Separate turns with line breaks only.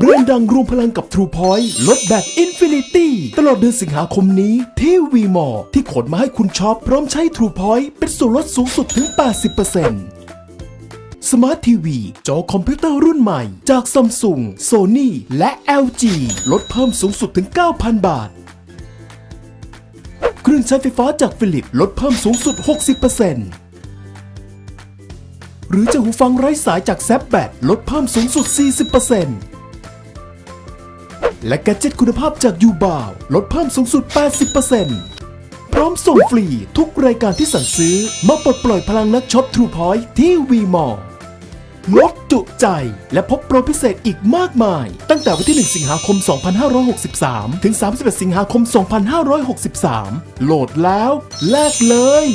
แบรนด์ดังรวมพลังกับ True Point ลดแบบ Infinity ตลอดเดือนสิงหาคมนี้ที่ v m a l l ที่ขนมาให้คุณช็อปพร้อมใช้ True Point เป็นส่วนลดสูงสุดถึง 80%สมาร์ททีวีจอคอมพิวเตอร์รุ่นใหม่ จาก Samsung, Sony และ LG ลดเพิ่มสูงสุดถึง 9,000 บาท เครื่องใช้ไฟฟ้าจากฟิลิปลดเพิ่มสูงสุด 60%หรือจะหูฟังไร้สายจากแซบแบตลดเพิ่มสูงสุด 40% และแกจ็ตคุณภาพจากยูบาวลดเพิ่มสูงสุด 80%พร้อมส่งฟรีทุกรายการที่สั่งซื้อ มาปลดปล่อยพลังนักช็อป True Point ที่ v m a l l ลดจุใจ และพบโปรพิเศษอีกมากมาย ตั้งแต่วันที่ 1 สิงหาคม 2563 ถึง 31 สิงหาคม 2563 โหลดแล้ว แลกเลย